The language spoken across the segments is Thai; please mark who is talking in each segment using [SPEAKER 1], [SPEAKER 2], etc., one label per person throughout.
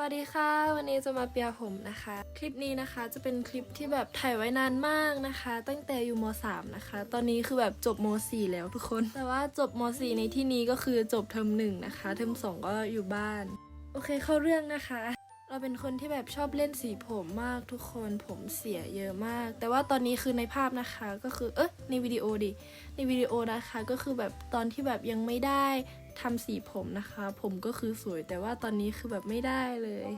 [SPEAKER 1] วัสดีค่ะ วันนี้จะมาเปียร์ผมนะคะ คลิปนี้นะคะจะเป็นคลิปที่แบบถ่ายไว้นานมากนะคะ ตั้งแต่อยู่ม .3 นะคะ ตอนนี้คือแบบจบม .4 แล้วทุกคน แต่ว่าจบม .4 ในที่นี้ก็คือจบเทอมหนึ่งนะคะ เทอมสองก็อยู่บ้าน โอเคเข้าเรื่องนะคะ เราเป็นคนที่แบบชอบเล่นสีผมมากทุกคนผมเสียเยอะมาก แต่ว่าตอนนี้คือในภาพนะคะก็คือเอ๊ะในวิดีโอดิในวิดีโอนะคะก็คือแบบตอนที่แบบยังไม่ได้ทำสีผมนะคะ ผมก็คือสวยแต่ว่าตอนนี้คือแบบไม่ได้เลย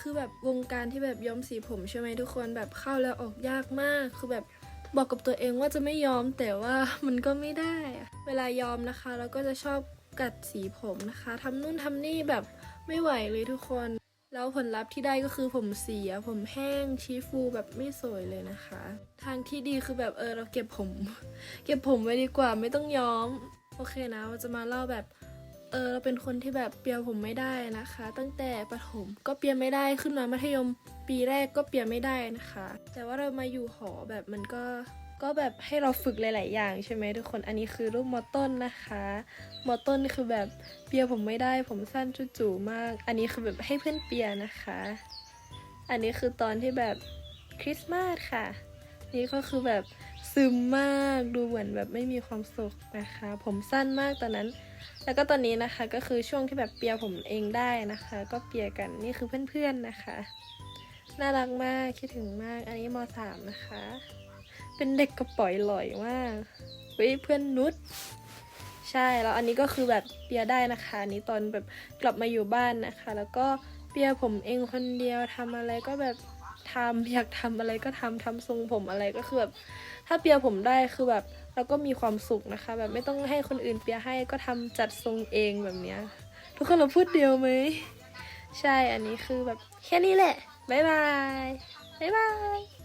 [SPEAKER 1] คือแบบวงการที่แบบย้อมสีผมใช่ไหมทุกคนแบบเข้าแล้วออกยากมากคือแบบบอกกับตัวเองว่าจะไม่ยอมแต่ว่ามันก็ไม่ได้อะเวลายอมนะคะ เราก็จะชอบกัดสีผมนะคะทำนู่นทำนี่แบบไม่ไหวเลยทุกคน แล้วผลลัพธ์ที่ได้ก็คือผมเสีย ผมแห้งชี้ฟูแบบไม่สวยเลยนะคะ ทางที่ดีคือแบบเออเราเก็บผม เก็บผมไว้ดีกว่าไม่ต้องย้อม โอเคนะเราจะมาเล่าแบบเออเราเป็นคนที่แบบเปียผมไม่ได้นะคะ ตั้งแต่ประถมก็เปียไม่ได้ขึ้นมามัธยมปีแรกก็เปียไม่ได้นะคะ แต่ว่าเรามาอยู่หอแบบมันก็ ก็แบบให้เราฝึกหลาย ๆ อย่างใช่ไหมทุกคน อันนี้คือรูปมอต้นนะคะ มอต้นคือแบบเปียผมไม่ได้ผมสั้นจู่ๆมาก อันนี้คือแบบให้เพื่อนเปียนะคะ อันนี้คือตอนที่แบบคริสต์มาสค่ะ นี่ก็คือแบบซึมมากดูเหมือนแบบไม่มีความสุขนะคะ ผมสั้นมากตอนนั้น แล้วก็ตอนนี้นะคะก็คือช่วงที่แบบเปียผมเองได้นะคะ ก็เปียกันนี่คือเพื่อน ๆ นะคะ น่ารักมากคิดถึงมาก อันนี้มสามนะคะ เป็นเด็กกระป๋อยลอยมากเฮ้ยเพื่อนนุชใช่แล้วอันนี้ก็คือแบบเปียได้นะคะอันนี้ตอนแบบกลับมาอยู่บ้านนะคะ แล้วก็เปียผมเองคนเดียวทำอะไรก็แบบทำอยากทำอะไรก็ทำทำทรงผมอะไรก็คือแบบถ้าเปียผมได้คือแบบเราก็มีความสุขนะคะ แบบไม่ต้องให้คนอื่นเปียให้ก็ทำจัดทรงเองแบบเนี้ยทุกคนเราพูดเดียวไหมใช่อันนี้คือแบบแค่นี้แหละบ๊ายบายบ๊ายบาย